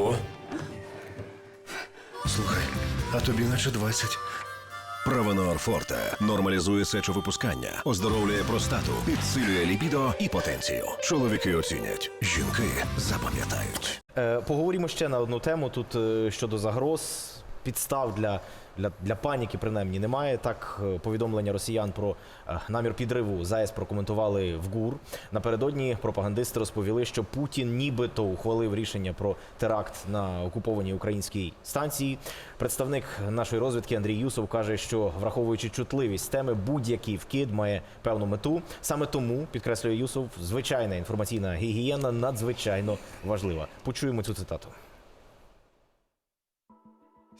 Ого. Слухай, а тобі наче 20. Правонор Форте нормалізує сечовипускання, оздоровлює простату, підсилює лібідо і потенцію. Чоловіки оцінять, жінки запам'ятають. Е, Поговоримо ще на одну тему тут е, щодо загроз. Підстав для, для, для паніки, принаймні, немає. Так, е, повідомлення росіян про е, намір підриву ЗАЕС прокоментували в ГУР. Напередодні пропагандисти розповіли, що Путін нібито ухвалив рішення про теракт на окупованій українській станції. Представник нашої розвідки Андрій Юсов каже, що враховуючи чутливість теми, будь-який вкид має певну мету. Саме тому, підкреслює Юсов, звичайна інформаційна гігієна надзвичайно важлива. Почуємо цю цитату.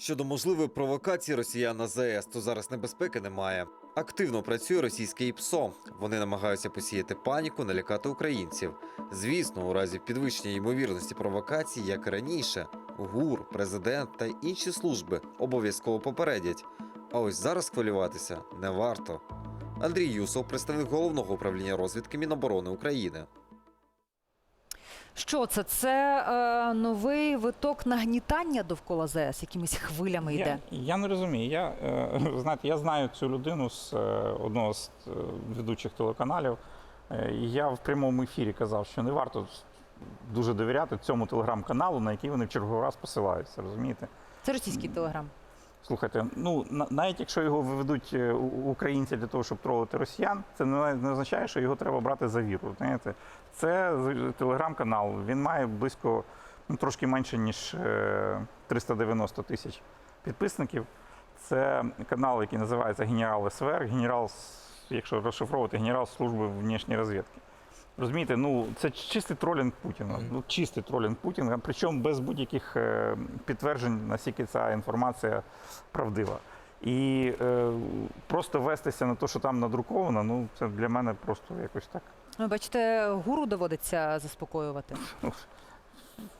Щодо можливої провокації росіян на ЗАЕС, то зараз небезпеки немає. Активно працює російське ІПСО. Вони намагаються посіяти паніку, налякати українців. Звісно, у разі підвищення ймовірності провокацій, як і раніше, ГУР, президент та інші служби обов'язково попередять. А ось зараз хвилюватися не варто. Андрій Юсов, представник головного управління розвідки Міноборони України. Що це? Це е, новий виток нагнітання довкола ЗС, якимись хвилями йде. Я, я не розумію. Я, е, знаєте, я знаю цю людину з е, одного з е, ведучих телеканалів. Е, і я в прямому ефірі казав, що не варто дуже довіряти цьому телеграм-каналу, на який вони в черговий раз посилаються. Розумієте? Це російський телеграм. Слухайте, ну на- навіть якщо його виведуть е, українці для того, щоб тролити росіян, це не, означає, що його треба брати за віру. Знаєте, це телеграм-канал. Він має близько ну, трошки менше ніж е, 390 тисяч підписників. Це канал, який називається Генерал СВР, генерал, якщо розшифровувати, генерал служби внішньої розвідки. Розумієте, ну це чистий тролінг Путіна. Ну чистий тролінг Путіна, причому без будь-яких е, підтверджень, наскільки ця інформація правдива. І е, просто вестися на те, що там надруковано, ну це для мене просто якось так. Ну, бачите, гуру доводиться заспокоювати.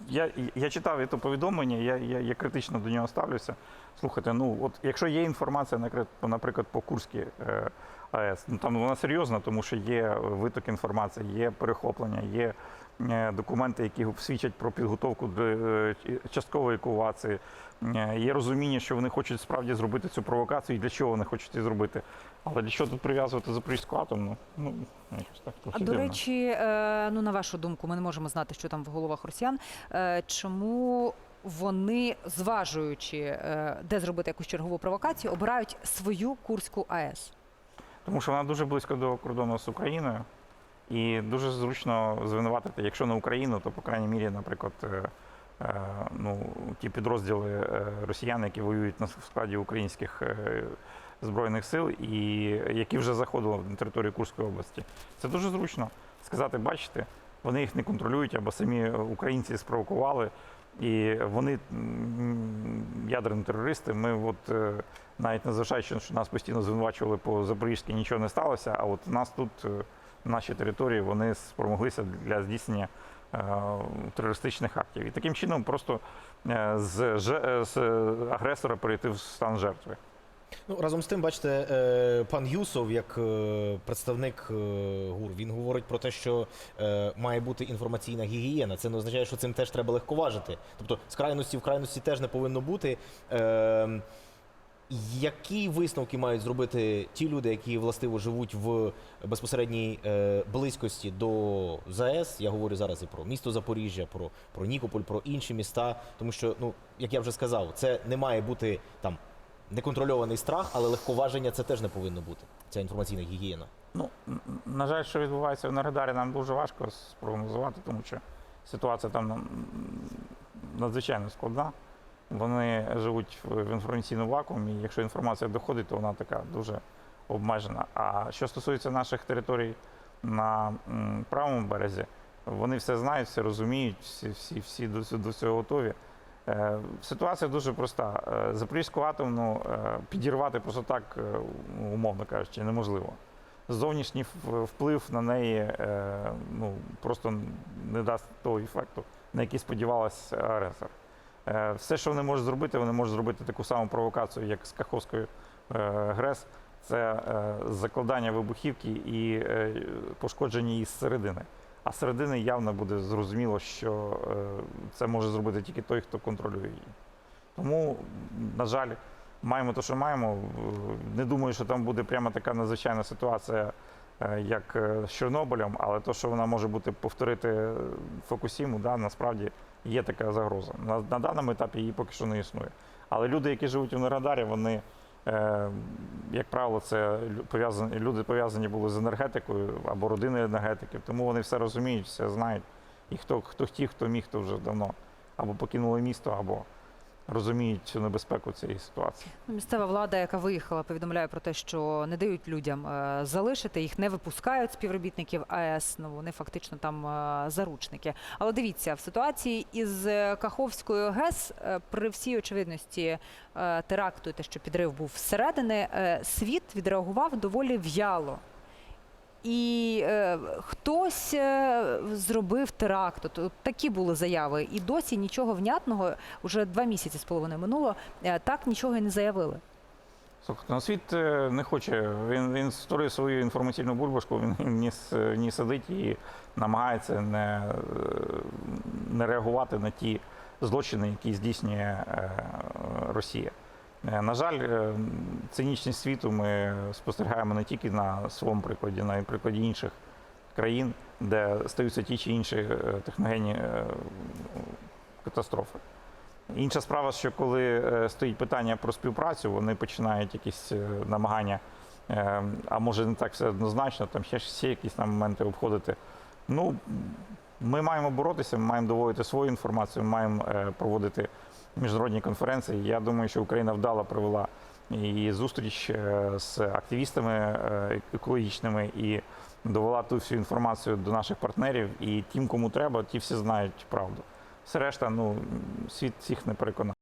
Я, я читав це повідомлення, я, я, я критично до нього ставлюся. Слухайте, ну от якщо є інформація, наприклад, наприклад, по Курській е, АЕС, ну там вона серйозна, тому що є виток інформації, є перехоплення, є е, документи, які свідчать про підготовку до е, часткової евакуації. Е, Є розуміння, що вони хочуть справді зробити цю провокацію, і для чого вони хочуть її зробити. Але для чого тут прив'язувати Запорізьку атомну? Ну якось так А до речі, ну на вашу думку, ми не можемо знати, що там в головах росіян. Чому вони, зважуючи, де зробити якусь чергову провокацію, обирають свою Курську АЕС? Тому що вона дуже близько до кордону з Україною, і дуже зручно звинуватити, якщо не Україну, то по крайній мірі, наприклад, е, е, ну, ті підрозділи е, росіян, які воюють на складі українських збройних сил, і які вже заходили на територію Курської області. Це дуже зручно сказати, бачите, вони їх не контролюють, або самі українці спровокували. І вони ядерні терористи. Ми от навіть навіть незважаючи, що нас постійно звинувачували по Запорізькій, нічого не сталося. А от нас тут, е, на нашій території, вони спромоглися для здійснення е, терористичних актів. І таким чином просто е, з, е, з агресора перейти в стан жертви. Ну, разом з тим, бачите, е, пан Юсов, як е, представник е, ГУР, він говорить про те, що має бути інформаційна гігієна. Це не означає, що цим теж треба легковажити. Тобто з крайності в крайності теж не повинно бути. Які висновки мають зробити ті люди, які властиво живуть в безпосередній близькості до ЗАЕС? Я говорю зараз і про місто Запоріжжя, про, про Нікополь, про інші міста. Тому що, ну як я вже сказав, це не має бути там неконтрольований страх, але легковаження це теж не повинно бути. Ця інформаційна гігієна. Ну, на жаль, що відбувається в Енергодарі, нам дуже важко спрогнозувати, тому що ситуація там надзвичайно складна. Вони живуть в інформаційному вакуумі. і Якщо інформація доходить, то вона така дуже обмежена. А що стосується наших територій на правому березі, вони все знають, все розуміють, всі, всі, всі до, до цього готові. Е, Ситуація дуже проста. Е, Запорізьку атомну е, підірвати просто так, умовно кажучи, неможливо. Зовнішній вплив на неї ну, просто не дасть того ефекту, на який сподівалася агресор. Все, що вони можуть зробити, вони можуть зробити таку саму провокацію, як з Каховською ГРЕС. Це закладання вибухівки і пошкодження її зсередини. А середини явно буде зрозуміло, що е, це може зробити тільки той, хто контролює її. Тому, на жаль, маємо те, що маємо. Е, Не думаю, що там буде прямо така надзвичайна ситуація, е, як з Чорнобилем, але то, що вона може бути повторити Фокусіму, да, насправді є така загроза. На, на даному етапі її поки що не існує. Але люди, які живуть у Енергодарі, вони, як правило, це пов'язані, люди пов'язані були з енергетикою або родини енергетиків, тому вони все розуміють, все знають. І хто, хто ті, хто міг, то вже давно або покинули місто, або розуміють цю небезпеку цієї ситуації. Ну, Місцева влада, яка виїхала, повідомляє про те, що не дають людям е, залишити, їх не випускають співробітників АЕС. Ну вони фактично там е, заручники. Але дивіться, в ситуації із е, Каховською ГЕС при всій очевидності теракту, те, що підрив був зсередини, е, світ відреагував доволі в'яло. І е, хтось е, зробив теракт. От, такі були заяви. І досі нічого внятного, вже два місяці з половиною минуло, е, так нічого і не заявили. Слухайте, ну світ е, не хоче. Він, він створив свою інформаційну бульбашку, він ній сидить і намагається не, не реагувати на ті злочини, які здійснює Росія. Е, На жаль, е, цинічність світу ми спостерігаємо не тільки на своєму прикладі, на прикладі інших країн, де стаються ті чи інші е, техногенні катастрофи. Інша справа, що коли стоїть питання про співпрацю, вони починають якісь намагання, а може не так все однозначно, там ще, ще якісь там моменти обходити. Ну, ми маємо боротися, ми маємо доводити свою інформацію, ми маємо проводити міжнародні конференції. Я думаю, що Україна вдало провела і зустріч е, з активістами е, екологічними і довела ту всю інформацію до наших партнерів. І тим, кому треба, ті всі знають правду. Все решта, ну, світ всіх не переконав.